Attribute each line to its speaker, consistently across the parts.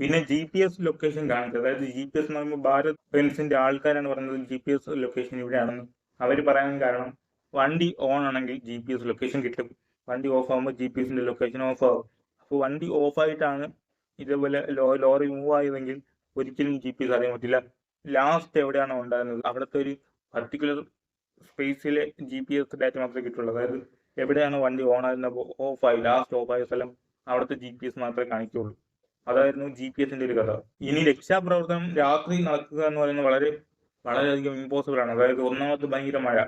Speaker 1: പിന്നെ G P S location കാണിച്ചത്. അതായത് ജി പി എസ് എന്ന് പറയുമ്പോൾ ഭാരത് ബെൻസിന്റെ ആൾക്കാരാണ് പറയുന്നത് ജി പി എസ് ലൊക്കേഷൻ ഇവിടെയാണെന്ന്. അവർ പറയാൻ കാരണം വണ്ടി ഓൺ ആണെങ്കിൽ ജി പി എസ് ലൊക്കേഷൻ കിട്ടും. വണ്ടി ഓഫ് ആകുമ്പോൾ ജി പി എസിന്റെ ലൊക്കേഷൻ ഓഫ് ആകും അപ്പോൾ വണ്ടി ഓഫ് ആയിട്ടാണ് ഇതേപോലെ ലോറി മൂവ് ആയതെങ്കിൽ ഒരിക്കലും ജി പി എസ് അറിയാൻ പറ്റില്ല. ലാസ്റ്റ് എവിടെയാണോ ഉണ്ടായിരുന്നത്? അവിടുത്തെ ഒരു പർട്ടിക്കുലർ സ്പേസിലെ ജി പി എസ് ഡാറ്റ മാത്രമേ കിട്ടുള്ളൂ. അതായത് എവിടെയാണ് വണ്ടി ഓൺ ആയിരുന്നപ്പോൾ ഓഫ് ആയി ലാസ്റ്റ് ഓഫ് ആയ സ്ഥലം അവിടുത്തെ ജി പി എസ് മാത്രമേ കാണിക്കുള്ളൂ അതായിരുന്നു ജി പി എസിന്റെ ഒരു കഥ. ഇനി രക്ഷാപ്രവർത്തനം രാത്രി നടക്കുക എന്ന് പറയുന്നത് വളരെ വളരെയധികം ഇമ്പോസിബിൾ ആണ്. അതായത് ഒന്നാമത് ഭയങ്കര മഴ.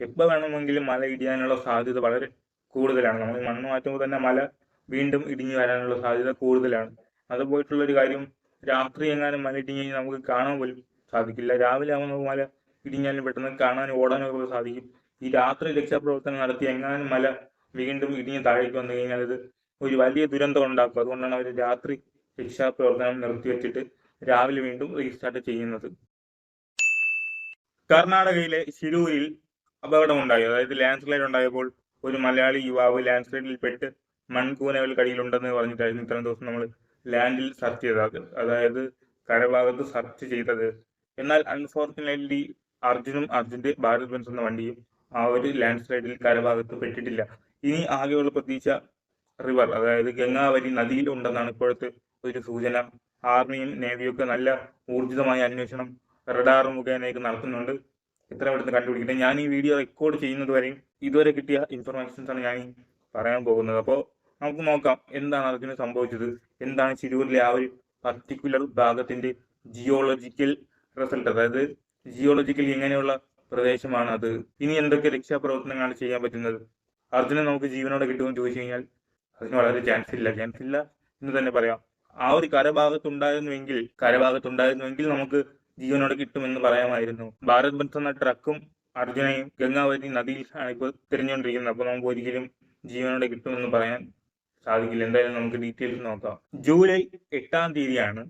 Speaker 1: എപ്പോൾ വേണമെങ്കിലും മല ഇടിയാനുള്ള സാധ്യത വളരെ കൂടുതലാണ്. നമ്മൾ മണ്ണ് മാറ്റുമ്പോൾ തന്നെ മല വീണ്ടും ഇടിഞ്ഞു വരാനുള്ള സാധ്യത കൂടുതലാണ്. അത് പോയിട്ടുള്ള ഒരു കാര്യം രാത്രി എങ്ങാനും മല ഇടിഞ്ഞു കഴിഞ്ഞാൽ നമുക്ക് കാണാൻ പോലും സാധിക്കില്ല. രാവിലെ ആകുമ്പോൾ നമുക്ക് മല ഇടിഞ്ഞാലും പെട്ടെന്ന് കാണാനും ഓടാനും ഒക്കെ സാധിക്കും. ഈ രാത്രി രക്ഷാപ്രവർത്തനം നടത്തി എങ്ങാനും മല വീണ്ടും ഇടിഞ്ഞ് താഴേക്ക് വന്നു കഴിഞ്ഞാൽ ഇത് ഒരു വലിയ ദുരന്തം ഉണ്ടാക്കും. അതുകൊണ്ടാണ് അവർ രാത്രി രക്ഷാപ്രവർത്തനം നിർത്തിവെച്ചിട്ട് രാവിലെ വീണ്ടും റീസ്റ്റാർട്ട് ചെയ്യുന്നത്. കർണാടകയിലെ ശിരൂരിൽ അപകടമുണ്ടായി. അതായത് ലാൻഡ് സ്ലൈഡ് ഉണ്ടായപ്പോൾ ഒരു മലയാളി യുവാവ് ലാൻഡ് സ്ലൈഡിൽ പെട്ട് മൺകൂനകൾ കടിയിലുണ്ടെന്ന് പറഞ്ഞിട്ടായിരുന്നു ഇത്രയും ദിവസം നമ്മൾ ലാൻഡിൽ സെർച്ച് ചെയ്തത്. അതായത് കരഭാഗത്ത് സെർച്ച് ചെയ്തത്. എന്നാൽ അൺഫോർച്ചുനേറ്റ്ലി അർജുനും അർജുന്റെ ഭാരത് ബെൻസ് എന്ന വണ്ടിയും ആ ഒരു ലാൻഡ് സ്ലൈഡിൽ കരഭാഗത്ത് പെട്ടിട്ടില്ല. ഇനി ആകെയുള്ള പ്രതീക്ഷ റിവർ അതായത് ഗംഗാവലി നദിയിലുണ്ടെന്നാണ് ഇപ്പോഴത്തെ ഒരു സൂചന. ആർമിയും നേവിയും ഒക്കെ നല്ല ഊർജിതമായ അന്വേഷണം റഡാർ മുഖേനയൊക്കെ നടത്തുന്നുണ്ട്. എത്ര പെട്ടെന്ന് കണ്ടുപിടിക്കട്ടെ? ഞാൻ ഈ വീഡിയോ റെക്കോർഡ് ചെയ്യുന്നത് വരെയും ഇതുവരെ കിട്ടിയ ഇൻഫർമേഷൻസ് ആണ് ഞാൻ പറയാൻ പോകുന്നത്. അപ്പോൾ നമുക്ക് നോക്കാം എന്താണ് അതിന് സംഭവിച്ചത്? എന്താണ് ശിരൂരിലെ ആ ഒരു പർട്ടിക്കുലർ ഭാഗത്തിന്റെ ജിയോളജിക്കൽ റിസൾട്ട് അതായത് ജിയോളജിക്കൽ എങ്ങനെയുള്ള പ്രദേശമാണ് അത് ഇനി എന്തൊക്കെ രക്ഷാപ്രവർത്തനങ്ങളാണ് ചെയ്യാൻ പറ്റുന്നത്? അർജുനെ നമുക്ക് ജീവനോടെ കിട്ടുമെന്ന് ചോദിച്ചു കഴിഞ്ഞാൽ അതിന് വളരെ ചാൻസ് ഇല്ല. ചാൻസ് ഇല്ല എന്ന് തന്നെ പറയാം. ആ ഒരു കരഭാഗത്തുണ്ടായിരുന്നുവെങ്കിൽ കരഭാഗത്തുണ്ടായിരുന്നുവെങ്കിൽ നമുക്ക് ജീവനോടെ കിട്ടുമെന്ന് പറയാമായിരുന്നു. ഭാരത് എന്ന ട്രക്കും അർജുനയും ഗംഗാവതി നദിയിൽ ആണ് ഇപ്പോൾ അപ്പോൾ നമുക്ക് ഒരിക്കലും ജീവനോടെ കിട്ടുമെന്ന് പറയാൻ സാധിക്കില്ല. എന്തായാലും നമുക്ക് ഡീറ്റെയിൽസ് നോക്കാം. ജൂലൈ എട്ടാം തീയതിയാണ്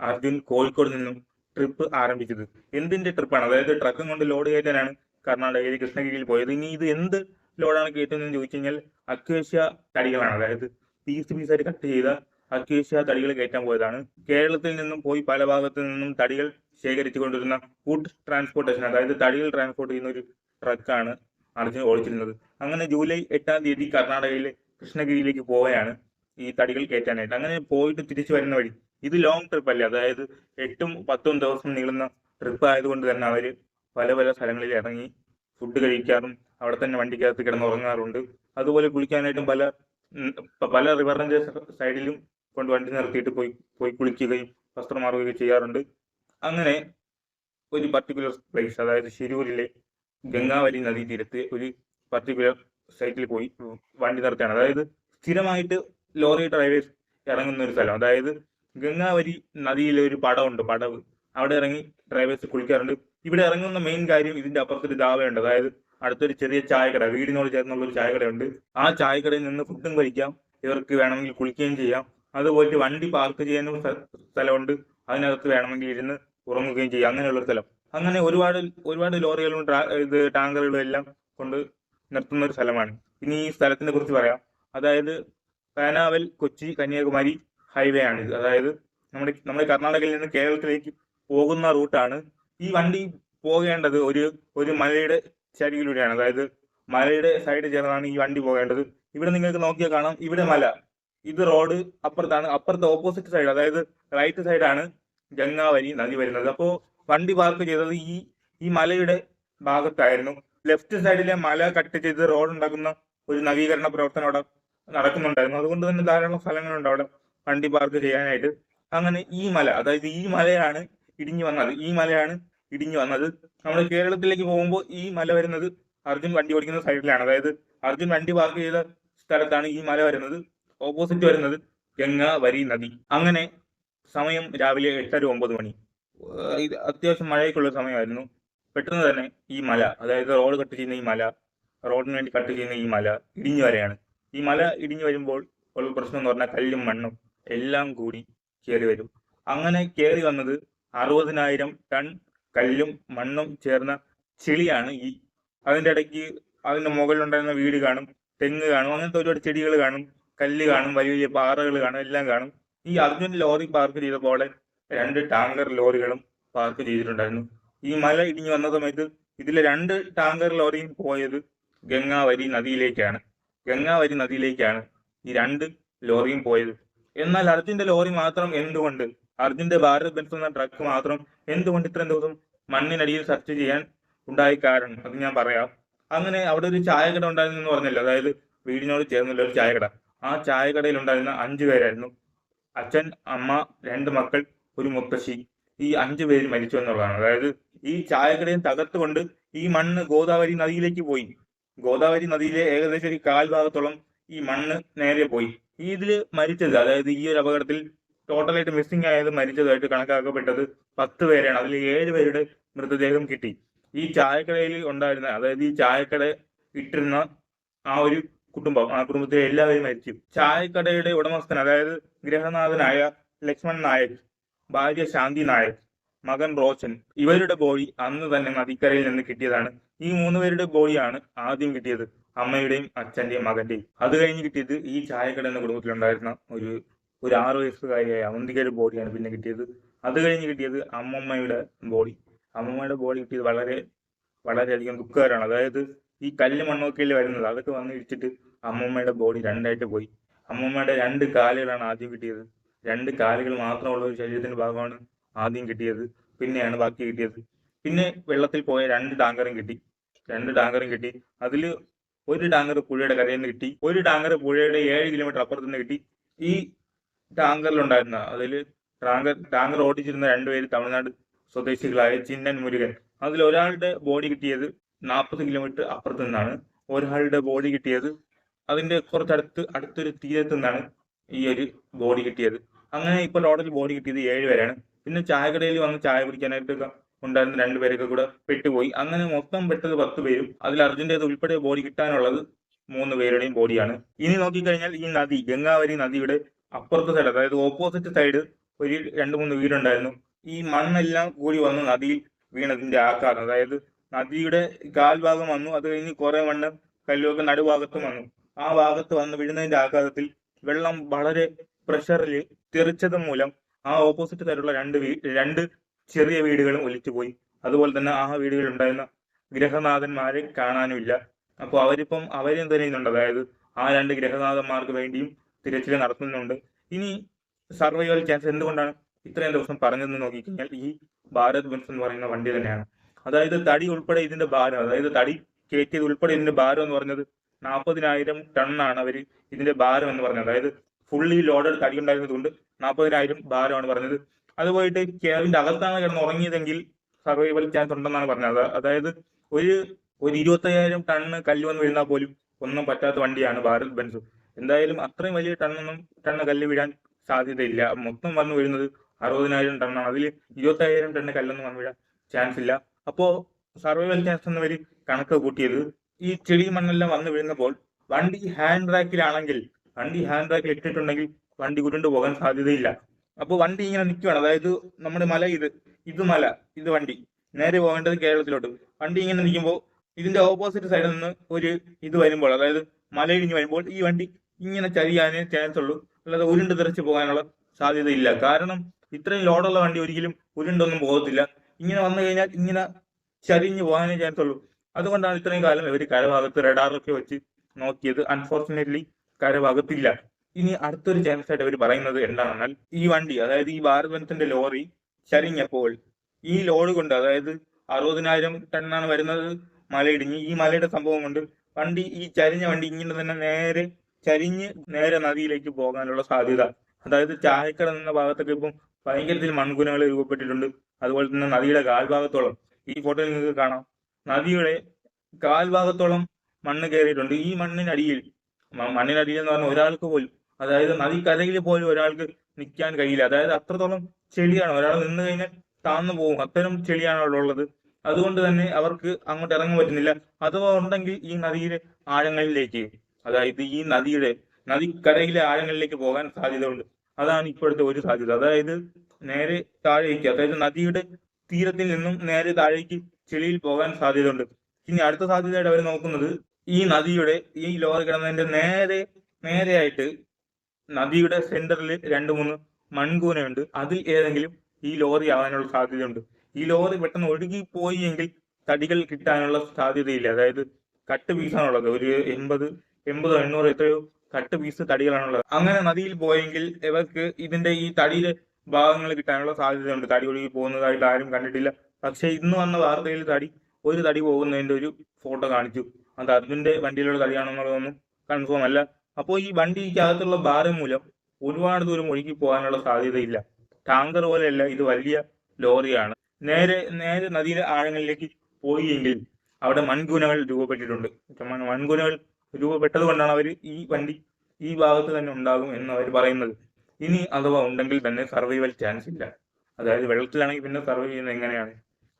Speaker 1: അർജുൻ കോഴിക്കോട് നിന്നും ട്രിപ്പ് ആരംഭിച്ചത്. എന്തിന്റെ ട്രിപ്പാണ് അതായത് ട്രക്കും കൊണ്ട് ലോഡ് കയറ്റാനാണ് കർണാടകയിൽ കൃഷ്ണഗിരിയിൽ പോയത്. ഇനി ഇത് എന്ത് ലോഡാണ് കയറ്റുന്നതെന്ന് ചോദിച്ചു കഴിഞ്ഞാൽ അക്വേഷ്യ തടികളാണ്. അതായത് പീസ് പീസായിട്ട് കട്ട് ചെയ്ത അക്വേഷ്യ തടികൾ കയറ്റാൻ പോയതാണ്. കേരളത്തിൽ നിന്നും പോയി പല ഭാഗത്തു നിന്നും തടികൾ ശേഖരിച്ചു കൊണ്ടിരുന്ന ഫുഡ് ട്രാൻസ്പോർട്ടേഷൻ അതായത് തടികൾ ട്രാൻസ്പോർട്ട് ചെയ്യുന്ന ഒരു ട്രക്കാണ് അർജുൻ ഓടിച്ചിരുന്നത്. അങ്ങനെ ജൂലൈ എട്ടാം തീയതി കർണാടകയിലെ കൃഷ്ണഗിരിയിലേക്ക് പോവുകയാണ് ഈ തടികൾ കയറ്റാനായിട്ട്. അങ്ങനെ പോയിട്ട് തിരിച്ചു വരുന്ന വഴി ഇത് ലോങ് ട്രിപ്പ് അല്ലേ? അതായത് എട്ടും പത്തും ദിവസം നീളുന്ന ട്രിപ്പ് ആയതുകൊണ്ട് തന്നെ അവർ പല പല സ്ഥലങ്ങളിൽ ഇറങ്ങി ഫുഡ് കഴിക്കാറും അവിടെ തന്നെ വണ്ടിക്കകത്ത് കിടന്ന് ഉറങ്ങാറുണ്ട് അതുപോലെ കുളിക്കാനായിട്ടും പല പല റിവറിന്റെ സൈഡിലും കൊണ്ട് വണ്ടി നിർത്തിയിട്ട് പോയി പോയി കുളിക്കുകയും വസ്ത്രം മാറുകയും ചെയ്യാറുണ്ട്. അങ്ങനെ ഒരു പർട്ടിക്കുലർ പ്ലേസ് അതായത് ശിരൂരിലെ ഗംഗാവലി നദീ തീരത്ത് ഒരു പർട്ടിക്കുലർ സൈറ്റിൽ പോയി വണ്ടി നിർത്തുകയാണ്. അതായത് സ്ഥിരമായിട്ട് ലോറി ഡ്രൈവേഴ്സ് ഇറങ്ങുന്ന ഒരു സ്ഥലം. അതായത് ഗംഗാവലി നദിയിലെ ഒരു പടമുണ്ട് പടവ്. അവിടെ ഇറങ്ങി ഡ്രൈവേഴ്സ് കുളിക്കാറുണ്ട്. ഇവിടെ ഇറങ്ങുന്ന മെയിൻ കാര്യം ഇതിന്റെ അപ്പുറത്തൊരു ധാവയുണ്ട്. അതായത് അടുത്തൊരു ചെറിയ ചായക്കട വീടിനോട് ചേർന്നുള്ള ഒരു ചായക്കടയുണ്ട്. ആ ചായക്കടയിൽ നിന്ന് ഫുഡും കഴിക്കാം. ഇവർക്ക് വേണമെങ്കിൽ കുളിക്കുകയും ചെയ്യാം. അതുപോലെ വണ്ടി പാർക്ക് ചെയ്യുന്ന സ്ഥലമുണ്ട്. അതിനകത്ത് വേണമെങ്കിൽ ഇരുന്ന് ഉറങ്ങുകയും ചെയ്യും. അങ്ങനെയുള്ള ഒരു സ്ഥലം. അങ്ങനെ ഒരുപാട് ഒരുപാട് ലോറികളും ഇത് ടാങ്കറുകളും എല്ലാം കൊണ്ട് നിർത്തുന്ന ഒരു സ്ഥലമാണ്. ഇനി ഈ സ്ഥലത്തിനെ കുറിച്ച് പറയാം. അതായത് പാനാവൽ കൊച്ചി കന്യാകുമാരി ഹൈവേ ആണ് ഇത് അതായത് നമ്മുടെ നമ്മുടെ കർണാടകയിൽ നിന്ന് കേരളത്തിലേക്ക് പോകുന്ന റൂട്ടാണ്. ഈ വണ്ടി പോകേണ്ടത് ഒരു ഒരു മലയുടെ ചരിവിലൂടെയാണ്. അതായത് മലയുടെ സൈഡ് ചേർന്നാണ് ഈ വണ്ടി പോകേണ്ടത്. ഇവിടെ നിങ്ങൾക്ക് നോക്കിയാൽ കാണാം. ഇവിടെ മല. ഇത് റോഡ് അപ്പുറത്താണ് അപ്പുറത്തെ ഓപ്പോസിറ്റ് സൈഡ് അതായത് റൈറ്റ് സൈഡാണ് ഗംഗാവലി നദി വരുന്നത്. അപ്പോൾ വണ്ടി പാർക്ക് ചെയ്തത് ഈ ഈ മലയുടെ ഭാഗത്തായിരുന്നു. ലെഫ്റ്റ് സൈഡിലെ മല കട്ട് ചെയ്ത് റോഡ് ഉണ്ടാക്കുന്ന ഒരു നവീകരണ പ്രവർത്തനം അവിടെ നടക്കുന്നുണ്ടായിരുന്നു. അതുകൊണ്ട് തന്നെ ധാരാളം സ്ഥലങ്ങളുണ്ട് അവിടെ വണ്ടി പാർക്ക് ചെയ്യാനായിട്ട്. അങ്ങനെ ഈ മല അതായത് ഈ മലയാണ് ഇടിഞ്ഞു വന്നത്. ഈ മലയാണ് ഇടിഞ്ഞു വന്നത്. നമ്മൾ കേരളത്തിലേക്ക് പോകുമ്പോൾ ഈ മല വരുന്നത് അർജുൻ വണ്ടി ഓടിക്കുന്ന സൈഡിലാണ് അതായത് അർജുൻ വണ്ടി പാർക്ക് ചെയ്ത സ്ഥലത്താണ് ഈ മല വരുന്നത്. ഓപ്പോസിറ്റ് വരുന്നത് ഗംഗ വരി നദി. അങ്ങനെ സമയം രാവിലെ എട്ടര ഒമ്പത് മണി. ഇത് അത്യാവശ്യം മഴയൊക്കെയുള്ള സമയമായിരുന്നു. പെട്ടെന്ന് തന്നെ ഈ മല അതായത് റോഡ് കട്ട് ചെയ്യുന്ന ഈ മല റോഡിന് വേണ്ടി കട്ട് ചെയ്യുന്ന ഈ മല ഇടിഞ്ഞു വരെയാണ്. ഈ മല ഇടിഞ്ഞു വരുമ്പോൾ ഉള്ള പ്രശ്നം എന്ന് പറഞ്ഞാൽ കല്ലും മണ്ണും എല്ലാം കൂടി കയറി വരും. അങ്ങനെ കയറി വന്നത് അറുപതിനായിരം ടൺ കല്ലും മണ്ണും ചേർന്ന ചെളിയാണ് ഈ. അതിന്റെ ഇടയ്ക്ക് അതിന്റെ മുകളിലുണ്ടായിരുന്ന വീട് കാണും തെങ്ങ് കാണും അങ്ങനത്തെ ഒരുപാട് ചെടികൾ കാണും. കല്ല് കാണും വലിയ വലിയ പാറകൾ കാണും എല്ലാം കാണും. ഈ അർജുൻ ലോറി പാർക്ക് ചെയ്ത പോലെ രണ്ട് ടാങ്കർ ലോറികളും പാർക്ക് ചെയ്തിട്ടുണ്ടായിരുന്നു. ഈ മല ഇടിഞ്ഞു വന്ന സമയത്ത് ഇതിലെ രണ്ട് ടാങ്കർ ലോറിയും പോയത് ഗംഗാവരി നദിയിലേക്കാണ്. ഗംഗാവരി നദിയിലേക്കാണ് ഈ രണ്ട് ലോറിയും പോയത്. എന്നാൽ അർജുന്റെ ലോറി മാത്രം എന്തുകൊണ്ട് അർജുന്റെ ഭാരത് ബെൻസ് എന്ന ട്രക്ക് മാത്രം എന്തുകൊണ്ട് ഇത്രയും ദിവസം മണ്ണിനടിയിൽ സെർച്ച് ചെയ്യാൻ ഉണ്ടായി കാരണം അത് ഞാൻ പറയാം. അങ്ങനെ അവിടെ ഒരു ചായക്കട ഉണ്ടായിരുന്നു എന്ന് പറഞ്ഞല്ലോ അതായത് വീടിനോട് ചേർന്നുള്ള ഒരു ചായക്കട. ആ ചായക്കടയിൽ ഉണ്ടായിരുന്ന അഞ്ചു പേരായിരുന്നു. അച്ഛൻ അമ്മ രണ്ട് മക്കൾ ഒരു മുത്തശ്ശി. ഈ അഞ്ചു പേര് മരിച്ചു എന്നുള്ളതാണ്. അതായത് ഈ ചായക്കടയും തകർത്തുകൊണ്ട് ഈ മണ്ണ് ഗോദാവരി നദിയിലേക്ക് പോയി. ഗോദാവരി നദിയിലെ ഏകദേശം ഒരു കാൽ ഭാഗത്തോളം ഈ മണ്ണ് നേരെ പോയി. ഈ ഇതിൽ മരിച്ചത് അതായത് ഈ ഒരു അപകടത്തിൽ ടോട്ടലായിട്ട് മിസ്സിംഗ് ആയത് മരിച്ചതായിട്ട് കണക്കാക്കപ്പെട്ടത് പത്ത് പേരാണ്. അതിൽ ഏഴ് പേരുടെ മൃതദേഹം കിട്ടി. ഈ ചായക്കടയിൽ ഉണ്ടായിരുന്ന അതായത് ഈ ചായക്കട ഇട്ടിരുന്ന ആ ഒരു കുടുംബം ആ കുടുംബത്തിലെ എല്ലാവരും മരിച്ചു ചായക്കടയുടെ ഉടമസ്ഥൻ അതായത് ഗ്രഹനാഥനായ ലക്ഷ്മൺ നായക് ഭാര്യ ശാന്തി നായക് മകൻ റോഷൻ ഇവരുടെ ബോഡി അന്ന് തന്നെ നദിക്കരയിൽ നിന്ന് കിട്ടിയതാണ്. ഈ മൂന്നുപേരുടെ ബോഡിയാണ് ആദ്യം കിട്ടിയത് അമ്മയുടെയും അച്ഛന്റെയും മകന്റെയും. അത് കഴിഞ്ഞ് കിട്ടിയത് ഈ ചായക്കട എന്ന കുടുംബത്തിലുണ്ടായിരുന്ന ഒരു ഒരു ആറു വയസ്സുകാരിയായ അവന്തികയുടെ ബോഡിയാണ് പിന്നെ കിട്ടിയത്. അത് കഴിഞ്ഞ് കിട്ടിയത് അമ്മമ്മയുടെ ബോഡി. അമ്മമ്മയുടെ ബോഡി കിട്ടിയത് വളരെ വളരെയധികം ദുഃഖകരമാണ്. അതായത് ഈ കല്ല് മണ്ണൊക്കെയിൽ വരുന്നത്? അതൊക്കെ വന്ന് ഇടിച്ചിട്ട് അമ്മമ്മയുടെ ബോഡി രണ്ടായിട്ട് പോയി. അമ്മമ്മയുടെ രണ്ട് കാലുകളാണ് ആദ്യം കിട്ടിയത്. രണ്ട് കാലുകൾ മാത്രമുള്ള ഒരു ശരീരത്തിന്റെ ഭാഗമാണ് ആദ്യം കിട്ടിയത്. പിന്നെയാണ് ബാക്കി കിട്ടിയത്. പിന്നെ വെള്ളത്തിൽ പോയ രണ്ട് ടാങ്കറും കിട്ടി. രണ്ട് ടാങ്കറും കിട്ടി. അതിൽ ഒരു ടാങ്കർ പുഴയുടെ കരയിൽ നിന്ന് കിട്ടി. ഒരു ടാങ്കർ പുഴയുടെ ഏഴ് കിലോമീറ്റർ അപ്പുറത്ത് നിന്ന് കിട്ടി. ഈ ടാങ്കറിലുണ്ടായിരുന്ന അതിൽ ടാങ്കർ ടാങ്കർ ഓടിച്ചിരുന്ന രണ്ടുപേര് തമിഴ്നാട് സ്വദേശികളായ ചിന്നൻ മുരുകൻ. അതിൽ ഒരാളുടെ ബോഡി കിട്ടിയത് നാൽപ്പത് കിലോമീറ്റർ അപ്പുറത്ത് നിന്നാണ് ഒരാളുടെ ബോഡി കിട്ടിയത്. അതിന്റെ കുറച്ചടുത്ത് അടുത്തൊരു തീരത്ത് നിന്നാണ് ഈ ഒരു ബോഡി കിട്ടിയത്. അങ്ങനെ ഇപ്പോൾ ടോട്ടൽ ബോഡി കിട്ടിയത് ഏഴ് പേരാണ്. പിന്നെ ചായക്കടയിൽ വന്ന് ചായ പിടിക്കാനായിട്ട് ഉണ്ടായിരുന്ന രണ്ടുപേരൊക്കെ കൂടെ പെട്ടുപോയി. അങ്ങനെ മൊത്തം പെട്ടത് പത്ത് പേരും. അതിൽ അർജുന്റേത് ഉൾപ്പെടെ ബോഡി കിട്ടാനുള്ളത് മൂന്ന് പേരുടെയും ബോഡിയാണ് ഇനി നോക്കിക്കഴിഞ്ഞാൽ ഈ നദി ഗംഗാവരി നദിയുടെ അപ്പുറത്തെ സൈഡ് അതായത് ഓപ്പോസിറ്റ് സൈഡ് ഒരു രണ്ട് മൂന്ന് വീടുണ്ടായിരുന്നു. ഈ മണ്ണെല്ലാം കൂടി വന്ന് നദിയിൽ വീണതിന്റെ ആഘാതം. അതായത് നദിയുടെ കാൽഭാഗം വന്നു. അത് കഴിഞ്ഞ് കുറെ വണ്ണം കല്ലുകൾ നടുഭാഗത്തും വന്നു. ആ ഭാഗത്ത് വന്ന് വീഴുന്നതിന്റെ ആഘാതത്തിൽ വെള്ളം വളരെ പ്രഷറിൽ തെറിച്ചത് മൂലം ആ ഓപ്പോസിറ്റ് തരത്തിലുള്ള രണ്ട് രണ്ട് ചെറിയ വീടുകളും ഒലിച്ചുപോയി. അതുപോലെ തന്നെ ആ വീടുകളിൽ ഉണ്ടായിരുന്ന ഗ്രഹനാഥന്മാരെ കാണാനുമില്ല. അപ്പോൾ അവരിപ്പം അവരും തിരയുന്നുണ്ട് അതായത് ആ രണ്ട് ഗ്രഹനാഥന്മാർക്ക് വേണ്ടിയും തിരച്ചിൽ നടത്തുന്നുണ്ട്. ഇനി സർവൈവൽ ചാൻസ് എന്തുകൊണ്ടാണ് ഇത്രയും ദിവസം പറഞ്ഞതെന്ന് നോക്കിക്കഴിഞ്ഞാൽ ഈ ഭാരത് ബെൻസ് എന്ന് പറയുന്ന വണ്ടി തന്നെയാണ്. അതായത് തടി ഉൾപ്പെടെ ഇതിന്റെ ഭാരം അതായത് തടി കയറ്റിയത് ഉൾപ്പെടെ ഇതിന്റെ ഭാരം എന്ന് പറഞ്ഞത് നാൽപ്പതിനായിരം ടണ്ണാണ് അവർ ഇതിന്റെ ഭാരം എന്ന് പറഞ്ഞത്. അതായത് ഫുള്ളി ലോഡഡ് തടി ഉണ്ടായിരുന്നത് കൊണ്ട് നാൽപ്പതിനായിരം ഭാരമാണ് പറഞ്ഞത്. അത് കേവിന്റെ അകത്താണ് കിടന്ന് ഉറങ്ങിയതെങ്കിൽ സർവൈവൽ ചാൻസ് ഉണ്ടെന്നാണ് പറഞ്ഞത്. അതായത് ഒരു ഒരു ഇരുപത്തയ്യായിരം ടണ്ണ് കല്ല് വന്ന് വീഴുന്നാൽ പോലും ഒന്നും പറ്റാത്ത വണ്ടിയാണ് ഭാരത് ബെൻസ്. എന്തായാലും അത്രയും വലിയ ടണ്ണൊന്നും ടണ്ണ് കല്ല് വീഴാൻ സാധ്യതയില്ല. മൊത്തം വന്ന് വീഴുന്നത് അറുപതിനായിരം ടണ്ണാണ് അതിൽ ഇരുപത്തയ്യായിരം ടണ്ണ് കല്ലൊന്നും വന്ന് വീഴാൻ ചാൻസ് ഇല്ല. അപ്പോ സർവൈവൽ ചാൻസ് എന്നവര് കണക്ക് കൂട്ടിയത് ഈ ചെളി മണ്ണെല്ലാം വന്ന് വീഴുന്നപ്പോൾ വണ്ടി ഹാൻഡ് റാക്കിലാണെങ്കിൽ വണ്ടി ഹാൻഡ് റാക്കിൽ ഇട്ടിട്ടുണ്ടെങ്കിൽ വണ്ടി ഉരുണ്ടു പോകാൻ സാധ്യതയില്ല. അപ്പോൾ വണ്ടി ഇങ്ങനെ നിൽക്കുകയാണ് അതായത് നമ്മുടെ മല ഇത് ഇത് മല ഇത് വണ്ടി. നേരെ പോകേണ്ടത് കേരളത്തിലോട്ട്. വണ്ടി ഇങ്ങനെ നിൽക്കുമ്പോൾ ഇതിന്റെ ഓപ്പോസിറ്റ് സൈഡിൽ നിന്ന് ഒരു ഇത് വരുമ്പോൾ അതായത് മലയിടിഞ്ഞ് വരുമ്പോൾ ഈ വണ്ടി ഇങ്ങനെ ചരിയാനേ ചാൻസ് ഉള്ളൂ. അല്ലാതെ ഉരുണ്ട് തെറിച്ച് പോകാനുള്ള സാധ്യതയില്ല. കാരണം ഇത്രയും ലോഡുള്ള വണ്ടി ഒരിക്കലും ഉരുണ്ടൊന്നും പോകത്തില്ല. ഇങ്ങനെ വന്നു കഴിഞ്ഞാൽ ഇങ്ങനെ ചരിഞ്ഞ് പോകാനേ ചാൻസ് ഉള്ളൂ. അതുകൊണ്ടാണ് ഇത്രയും കാലം ഇവർ കരഭാഗത്ത് റഡാറൊക്കെ വെച്ച് നോക്കിയത്. അൺഫോർച്ചുനേറ്റ്ലി കരഭാഗത്തില്ല. ഇനി അടുത്തൊരു ചാൻസ് ആയിട്ട് അവർ പറയുന്നത് എന്താണെന്നാൽ ഈ വണ്ടി അതായത് ഈ ഭാരതത്തിന്റെ ലോറി ചരിഞ്ഞപ്പോൾ ഈ ലോഡ് കൊണ്ട് അതായത് അറുപതിനായിരം ടണ്ണാണ് വരുന്നത് മലയിടിഞ്ഞ്. ഈ മലയുടെ സംഭവം കൊണ്ട് വണ്ടി ഈ ചരിഞ്ഞ വണ്ടി ഇങ്ങനെ തന്നെ നേരെ ചരിഞ്ഞ് നേരെ നദിയിലേക്ക് പോകാനുള്ള സാധ്യത. അതായത് ചായക്കട എന്ന ഭാഗത്തൊക്കെ ഇപ്പം ഭയങ്കരത്തിൽ മൺകുനകൾ രൂപപ്പെട്ടിട്ടുണ്ട്. അതുപോലെ തന്നെ നദിയുടെ കാൽഭാഗത്തോളം. ഈ ഫോട്ടോയിൽ നിങ്ങൾക്ക് കാണാം. നദിയുടെ കാൽഭാഗത്തോളം മണ്ണ് കയറിയിട്ടുണ്ട്. ഈ മണ്ണിനടിയിൽ മണ്ണിനടിയിൽ എന്ന് പറഞ്ഞാൽ ഒരാൾക്ക് പോലും അതായത് നദിക്കരയിൽ പോലും ഒരാൾക്ക് നിൽക്കാൻ കഴിയില്ല. അതായത് അത്രത്തോളം ചെളിയാണ്. ഒരാൾ നിന്ന് കഴിഞ്ഞാൽ താന്നു പോകും. അത്തരം ചെളിയാണ് അവിടെ ഉള്ളത്. അതുകൊണ്ട് തന്നെ അവർക്ക് അങ്ങോട്ട് ഇറങ്ങാൻ പറ്റുന്നില്ല. അഥവാ ഉണ്ടെങ്കിൽ ഈ നദിയിലെ ആഴങ്ങളിലേക്ക് അതായത് ഈ നദിയുടെ നദിക്കരയിലെ ആഴങ്ങളിലേക്ക് പോകാൻ സാധ്യതയുണ്ട്. അതാണ് ഇപ്പോഴത്തെ ഒരു സാധ്യത. അതായത് നേരെ താഴേക്ക് അതായത് നദിയുടെ തീരത്തിൽ നിന്നും നേരെ താഴേക്ക് ചെളിയിൽ പോകാൻ സാധ്യതയുണ്ട്. ഇനി അടുത്ത സാധ്യതയായിട്ട് അവർ നോക്കുന്നത് ഈ നദിയുടെ ഈ ലോറി കിടന്നതിന്റെ നേരെ നേരെയായിട്ട് നദിയുടെ സെന്ററിൽ രണ്ട് മൂന്ന് മൺകൂനയുണ്ട്. അതിൽ ഏതെങ്കിലും ഈ ലോറി ആവാനുള്ള സാധ്യതയുണ്ട്. ഈ ലോറി പെട്ടെന്ന് ഒഴുകി പോയി എങ്കിൽ തടികൾ കിട്ടാനുള്ള സാധ്യതയില്ല. അതായത് കട്ട് പീസാണുള്ളത് ഒരു എൺപത് എൺപതോ എണ്ണൂറോ എത്രയോ കട്ട് പീസ് തടികളാണുള്ളത്. അങ്ങനെ നദിയിൽ പോയെങ്കിൽ ഇവർക്ക് ഇതിന്റെ ഈ തടിയുടെ ഭാഗങ്ങൾ കിട്ടാനുള്ള സാധ്യതയുണ്ട്. തടി ഒഴുകി പോകുന്നതായിട്ട് ആരും കണ്ടിട്ടില്ല. പക്ഷെ ഇന്ന് വന്ന വാർത്തയിൽ തടി ഒരു തടി പോകുന്നതിന്റെ ഒരു ഫോട്ടോ കാണിച്ചു. അത് അർജുന്റെ വണ്ടിയിലുള്ള തടിയാണെന്നുള്ളതൊന്നും കൺഫേം അല്ല. അപ്പോൾ ഈ വണ്ടിക്കകത്തുള്ള ഭാരം മൂലം ഒരുപാട് ദൂരം ഒഴുകി പോകാനുള്ള സാധ്യതയില്ല. ടാങ്കർ പോലെയല്ല ഇത് വലിയ ലോറിയാണ്. നേരെ നേരെ നദിയിലെ ആഴങ്ങളിലേക്ക് പോയിയെങ്കിൽ അവിടെ മൺകുനകൾ രൂപപ്പെട്ടിട്ടുണ്ട്. മൺകൂനകൾ രൂപപ്പെട്ടത് കൊണ്ടാണ് അവർ ഈ വണ്ടി ഈ ഭാഗത്ത് തന്നെ ഉണ്ടാകും എന്ന് അവർ പറയുന്നത്. ഇനി അഥവാ ഉണ്ടെങ്കിൽ തന്നെ സർവൈവൽ ചാൻസ് ഇല്ല. അതായത് വെള്ളത്തിലാണെങ്കിൽ പിന്നെ സർവൈവ് ചെയ്യുന്നത് എങ്ങനെയാണ്?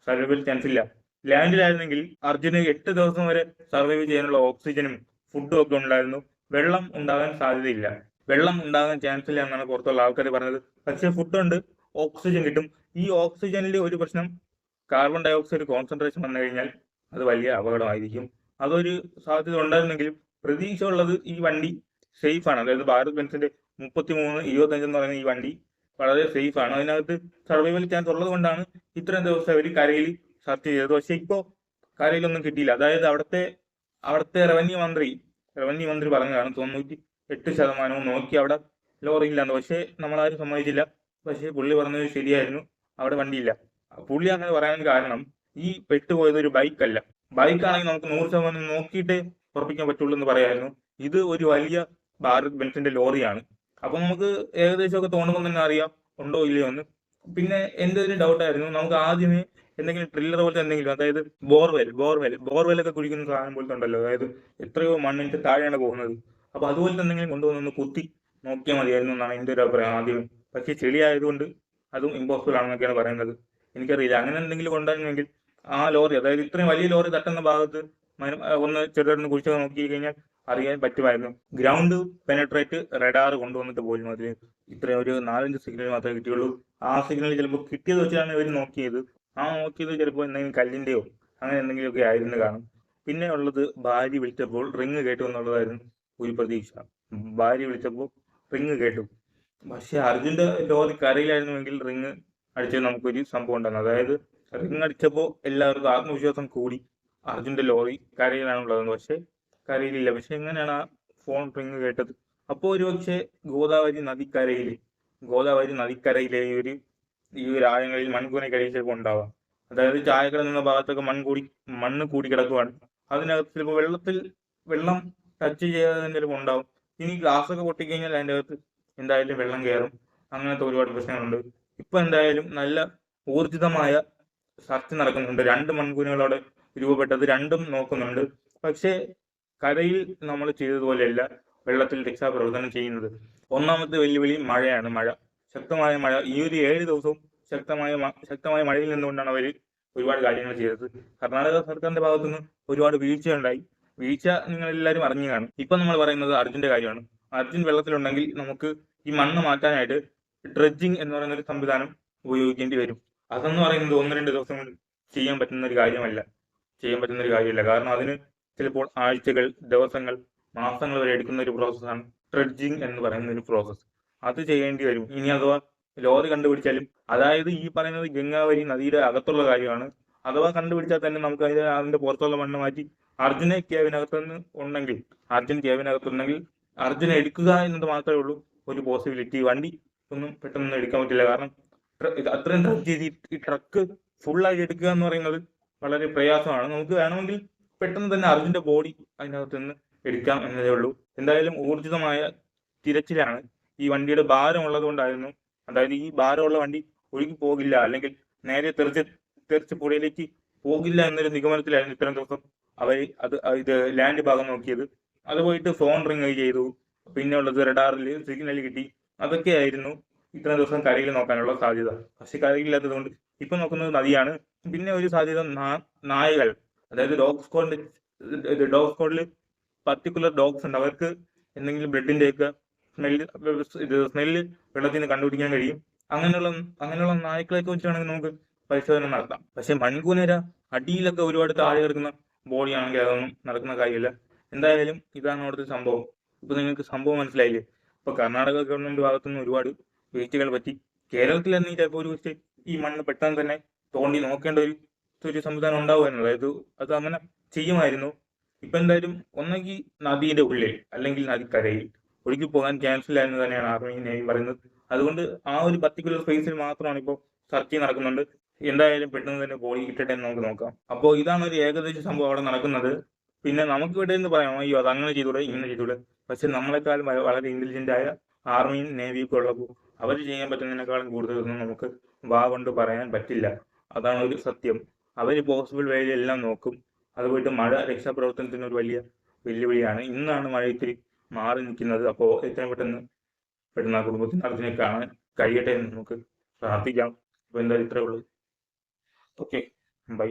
Speaker 1: സർവൈവൽ ചാൻസ് ഇല്ല. ലാൻഡിലായിരുന്നെങ്കിൽ അർജുന് എട്ട് ദിവസം വരെ സർവൈവ് ചെയ്യാനുള്ള ഓക്സിജനും ഫുഡും ഒക്കെ ഉണ്ടായിരുന്നു. വെള്ളം ഉണ്ടാകാൻ സാധ്യതയില്ല. വെള്ളം ഉണ്ടാകാൻ ചാൻസ് ഇല്ല എന്നാണ് പുറത്തുള്ള ആൾക്കാർ പറഞ്ഞത്. പക്ഷേ ഫുഡ് ഉണ്ട് ഓക്സിജൻ കിട്ടും. ഈ ഓക്സിജനിലെ ഒരു പ്രശ്നം കാർബൺ ഡൈ ഓക്സൈഡ് കോൺസെൻട്രേഷൻ വന്നു കഴിഞ്ഞാൽ അത് വലിയ അപകടമായിരിക്കും. അതൊരു സാധ്യത ഉണ്ടായിരുന്നെങ്കിലും പ്രതീക്ഷ ഉള്ളത് ഈ വണ്ടി സേഫ് ആണ്. അതായത് ഭാരത് ബെൻസിന്റെ മുപ്പത്തി മൂന്ന് ഇരുപത്തഞ്ച് എന്ന് പറയുന്ന ഈ വണ്ടി വളരെ സേഫ് ആണ്. അതിനകത്ത് സർവൈവൽ ചാൻസ് ഉള്ളത് കൊണ്ടാണ് ഇത്രയും ദിവസം അവർ കരയിൽ സെർച്ച് ചെയ്തത്. പക്ഷേ ഇപ്പോൾ കരയിലൊന്നും കിട്ടിയില്ല. അതായത് അവിടുത്തെ അവിടുത്തെ റവന്യൂ മന്ത്രി റവന്യൂ മന്ത്രി പറഞ്ഞതാണ് തൊണ്ണൂറ്റി എട്ട് ശതമാനവും നോക്കി അവിടെ ലോറി ഇല്ലാന്ന്. പക്ഷേ നമ്മളാരും സമ്മതിച്ചില്ല. പക്ഷേ പുള്ളി പറഞ്ഞത് ശരിയായിരുന്നു. അവിടെ വണ്ടിയില്ല. പുള്ളി അങ്ങനെ പറയാൻ കാരണം ഈ പെട്ടുപോയത് ഒരു ബൈക്കല്ല. ബൈക്കാണെങ്കിൽ നമുക്ക് നൂറ് ശതമാനം നോക്കിയിട്ടേ ഉറപ്പിക്കാൻ പറ്റുള്ളൂ എന്ന് പറയായിരുന്നു. ഇത് ഒരു വലിയ ഭാരത് ബെൻസിന്റെ ലോറിയാണ്. അപ്പൊ നമുക്ക് ഏകദേശം ഒക്കെ തോന്നുമ്പോൾ തന്നെ അറിയാം ഉണ്ടോ ഇല്ലയോ എന്ന്. പിന്നെ എന്റെ ഒരു ഡൗട്ട് ആയിരുന്നു നമുക്ക് ആദ്യമേ എന്തെങ്കിലും ട്രില്ലർ പോലത്തെ എന്തെങ്കിലും അതായത് ബോർവെൽ ബോർവെൽ ബോർവെല്ലൊക്കെ കുഴിക്കുന്ന സാധനം പോലത്തെ ഉണ്ടല്ലോ അതായത് എത്രയോ മണ്ണിന്റെ താഴെയാണ് പോകുന്നത്. അപ്പൊ അതുപോലത്തെ എന്തെങ്കിലും കൊണ്ടുവന്നൊന്ന് കുത്തി നോക്കിയാൽ മതിയായിരുന്നു എന്നാണ് എന്റെ ഒരു അഭിപ്രായം ആദ്യം. പക്ഷേ ചെളി ആയതുകൊണ്ട് അതും ഇമ്പോസിബിൾ ആണെന്നൊക്കെയാണ് പറയുന്നത്. എനിക്കറിയില്ല അങ്ങനെ എന്തെങ്കിലും കൊണ്ടുവരുന്നെങ്കിൽ ആ ലോറി അതായത് ഇത്രയും വലിയ ലോറി തട്ടുന്ന ഭാഗത്ത് ഒന്ന് ചെറുതായിട്ടൊന്ന് കുഴിച്ച് നോക്കി കഴിഞ്ഞാൽ അറിയാൻ പറ്റുമായിരുന്നു. ഗ്രൗണ്ട് പെനട്രേറ്റ് റഡാർ കൊണ്ടുവന്നിട്ട് പോലും അതിൽ ഇത്രയും ഒരു നാലഞ്ച് സിഗ്നൽ മാത്രമേ കിട്ടിയുള്ളൂ. ആ സിഗ്നൽ ചിലപ്പോൾ കിട്ടിയത് വെച്ചാണ് ഇവർ നോക്കിയത്. ആ നോക്കിയത് ചിലപ്പോൾ എന്തെങ്കിലും കല്ലിന്റെയോ അങ്ങനെ എന്തെങ്കിലുമൊക്കെ ആയിരുന്നു കാണും. പിന്നെ ഉള്ളത് ഭാര്യ വിളിച്ചപ്പോൾ റിങ് കേട്ടു എന്നുള്ളതായിരുന്നു ഒരു പ്രതീക്ഷ. ഭാര്യ വിളിച്ചപ്പോൾ റിങ് കേട്ടു. പക്ഷെ അർജുന്റെ ലോറി കരയിലായിരുന്നുവെങ്കിൽ റിങ് അടിച്ചത് നമുക്കൊരു സംഭവം ഉണ്ടായിരുന്നു. അതായത് റിങ് അടിച്ചപ്പോൾ എല്ലാവർക്കും ആത്മവിശ്വാസം കൂടി അർജുന്റെ ലോറി കരയിലാണുള്ളതെന്ന്. പക്ഷെ കരയിലില്ല. പക്ഷെ എങ്ങനെയാണ് ആ ഫോൺ റിങ് കേട്ടത്? അപ്പോൾ ഒരു പക്ഷേ ഗോദാവരി നദിക്കരയിൽ ഗോദാവരി നദിക്കരയിലെ ഈ ഒരു ഈ ഒരു ആഴങ്ങളിൽ മൺകൂനക്കരയിൽ ചിലപ്പോൾ ഉണ്ടാവാം. അതായത് ചായക്കട നിന്ന ഭാഗത്തൊക്കെ മൺകൂടി മണ്ണ് കൂടി കിടക്കുവാണ്. അതിനകത്ത് ചിലപ്പോൾ വെള്ളത്തിൽ വെള്ളം ടച്ച് ചെയ്യാതെ ചിലപ്പോൾ ഉണ്ടാവും. ഇനി ഗ്ലാസ് ഒക്കെ പൊട്ടിക്കഴിഞ്ഞാൽ അതിന്റെ അകത്ത് എന്തായാലും വെള്ളം കയറും. അങ്ങനത്തെ ഒരുപാട് പ്രശ്നങ്ങളുണ്ട്. ഇപ്പൊ എന്തായാലും നല്ല ഊർജിതമായ സർച്ച് നടക്കുന്നുണ്ട്. രണ്ട് മൺകൂനുകളോടെ രൂപപ്പെട്ടത് രണ്ടും നോക്കുന്നുണ്ട്. പക്ഷേ കരയിൽ നമ്മൾ ചെയ്തതുപോലെയല്ല വെള്ളത്തിൽ രക്ഷാപ്രവർത്തനം ചെയ്യുന്നത്. ഒന്നാമത്തെ വെല്ലുവിളി മഴയാണ് മഴ. ശക്തമായ മഴ. ഈ ഒരു ഏഴ് ദിവസവും ശക്തമായ ശക്തമായ മഴയിൽ നിന്നുകൊണ്ടാണ് അവർ ഒരുപാട് കാര്യങ്ങൾ ചെയ്തത്. കർണാടക സർക്കാരിന്റെ ഭാഗത്തുനിന്ന് ഒരുപാട് വീഴ്ച ഉണ്ടായി. വീഴ്ച നിങ്ങൾ എല്ലാവരും അറിഞ്ഞു കാണും. ഇപ്പൊ നമ്മൾ പറയുന്നത് അർജുന്റെ കാര്യമാണ്. അർജുൻ വെള്ളത്തിലുണ്ടെങ്കിൽ നമുക്ക് ഈ മണ്ണ് മാറ്റാനായിട്ട് ഡ്രഡ്ജിങ് എന്ന് പറയുന്ന ഒരു സംവിധാനം ഉപയോഗിക്കേണ്ടി വരും. അതെന്ന് പറയുന്നത് ഒന്ന് രണ്ട് ദിവസം ചെയ്യാൻ പറ്റുന്ന ഒരു കാര്യമല്ല. ചെയ്യാൻ പറ്റുന്ന ഒരു കാര്യമല്ല. കാരണം അതിന് ചിലപ്പോൾ ആഴ്ചകൾ ദിവസങ്ങൾ മാസങ്ങൾ വരെ എടുക്കുന്ന ഒരു പ്രോസസ്സാണ് ഡ്രഡ്ജിങ് എന്ന് പറയുന്ന ഒരു പ്രോസസ്സ് അത് ചെയ്യേണ്ടി വരും. ഇനി അഥവാ ലോറി കണ്ടുപിടിച്ചാലും അതായത് ഈ പറയുന്നത് ഗംഗാവരി നദിയുടെ അകത്തുള്ള കാര്യമാണ്. അഥവാ കണ്ടുപിടിച്ചാൽ തന്നെ നമുക്ക് അതിന് അതിന്റെ പുറത്തുള്ള മണ്ണ് മാറ്റി അർജുനെ കേവിനകത്ത് ഉണ്ടെങ്കിൽ അർജുൻ കേവിനകത്തുണ്ടെങ്കിൽ അർജുനെ എടുക്കുക എന്നത് മാത്രമേ ഉള്ളൂ. ഒരു പോസിബിലിറ്റി വണ്ടി ഒന്നും പെട്ടെന്ന് എടുക്കാൻ പറ്റില്ല. കാരണം അത്രയും ഈ- ട്രക്ക് ഫുള്ളായി എടുക്കുക എന്ന് പറയുന്നത് വളരെ പ്രയാസമാണ്. നമുക്ക് വേണമെങ്കിൽ പെട്ടെന്ന് തന്നെ അർജുന്റെ ബോഡി അതിനകത്ത് നിന്ന് എടുക്കാം എന്നതേ ഉള്ളൂ. എന്തായാലും ഊർജിതമായ തിരച്ചിലാണ് ഈ വണ്ടിയുടെ ഭാരം ഉള്ളത് കൊണ്ടായിരുന്നു അതായത് ഈ ഭാരമുള്ള വണ്ടി ഒഴുകി പോകില്ല അല്ലെങ്കിൽ നേരെ തെറിച്ച് തെറിച്ച് പുഴയിലേക്ക് പോകില്ല എന്നൊരു നിഗമനത്തിലായിരുന്നു ഇത്രയും ദിവസം അവർ അത് ഇത് ലാൻഡ് ഭാഗം നോക്കിയത്. അത് പോയിട്ട് ഫോൺ റിങ് ചെയ്തു. പിന്നെ ഉള്ളത് റഡാറിൽ സിഗ്നൽ കിട്ടി. അതൊക്കെയായിരുന്നു ഇത്രയും ദിവസം കരയിൽ നോക്കാനുള്ള സാധ്യത. പക്ഷെ കരയില്ലാത്തത് കൊണ്ട് ഇപ്പൊ നോക്കുന്നത് നദിയാണ് പിന്നെ ഒരു സാധ്യത നായകൾ. അതായത് ഡോഗ് സ്ക്വാഡിന്റെ ഡോഗ് സ്ക്വാഡിൽ പർട്ടിക്കുലർ ഡോഗ്സ് ഉണ്ട്. അവർക്ക് എന്തെങ്കിലും ബ്ലഡിന്റെ ഒക്കെ സ്മെല്ല് ഇത് സ്മെല്ല് വെള്ളത്തിൽ നിന്ന് കണ്ടുപിടിക്കാൻ കഴിയും. അങ്ങനെയുള്ള അങ്ങനെയുള്ള നായ്ക്കളെയൊക്കെ വെച്ചാണെങ്കിൽ നമുക്ക് പരിശോധന നടത്താം. പക്ഷെ മൺകൂനര അടിയിലൊക്കെ ഒരുപാട് താഴെ കിടക്കുന്ന ബോഡിയാണെങ്കിൽ അതൊന്നും നടക്കുന്ന കാര്യമില്ല. എന്തായാലും ഇതാണ് അവിടുത്തെ സംഭവം. ഇപ്പൊ നിങ്ങൾക്ക് സംഭവം മനസ്സിലായില്ലേ? ഇപ്പൊ കർണാടക ഗവൺമെന്റ് ഭാഗത്തുനിന്ന് ഒരുപാട് വീഴ്ചകൾ പറ്റി. കേരളത്തിൽ തന്നെ ചിലപ്പോൾ ഒരു പക്ഷേ ഈ മണ്ണ് പെട്ടെന്ന് തന്നെ തോണ്ടി നോക്കേണ്ട ഒരു ഒരു സംവിധാനം ഉണ്ടാവുമായിരുന്നു. അതായത് അത് അങ്ങനെ ചെയ്യുമായിരുന്നു. ഇപ്പൊ എന്തായാലും ഒന്നെങ്കിൽ നദിയുടെ ഉള്ളിൽ അല്ലെങ്കിൽ നദിക്കരയിൽ ഒഴുകി പോകാൻ ക്യാൻസൽ ആയെന്ന് തന്നെയാണ് ആർമി നേവി പറയുന്നത്. അതുകൊണ്ട് ആ ഒരു പർട്ടിക്കുലർ സ്പേസിൽ മാത്രമാണ് ഇപ്പോൾ ചർച്ച നടക്കുന്നുണ്ട്. എന്തായാലും പെട്ടെന്ന് തന്നെ ഗോളി കിട്ടട്ടെ എന്ന് നമുക്ക് നോക്കാം. അപ്പോൾ ഇതാണ് ഒരു ഏകദേശ സംഭവം അവിടെ നടക്കുന്നത്. പിന്നെ നമുക്ക് ഇവിടെ എന്ന് പറയാം അയ്യോ അത് അങ്ങനെ ചെയ്തൂടെ ഇങ്ങനെ ചെയ്തൂടെ. പക്ഷെ നമ്മളെക്കാൾ വളരെ ഇന്റലിജന്റ് ആയ ആർമിയും ഒക്കെ ഉള്ളപ്പോൾ അവർ ചെയ്യാൻ പറ്റുന്നതിനേക്കാളും കൂടുതലൊന്നും നമുക്ക് വാ കൊണ്ട് പറയാൻ പറ്റില്ല. അതാണ് ഒരു സത്യം. അവർ പോസിബിൾ വേയിൽ എല്ലാം നോക്കും. അതുപോയിട്ട് മഴ രക്ഷാപ്രവർത്തനത്തിന് ഒരു വലിയ വെല്ലുവിളിയാണ്. ഇന്നാണ് മഴ ഇത്തിരി മാറി നിൽക്കുന്നത്. അപ്പോൾ എത്രയും പെട്ടെന്ന് പെട്ടെന്ന് ആ കുടുംബത്തിന് അതിനെ കാണാൻ കഴിയട്ടെ എന്ന് നമുക്ക് പ്രാർത്ഥിക്കാം. അപ്പോൾ എന്തായാലും ഇത്രയേ ഉള്ളൂ. Okay bye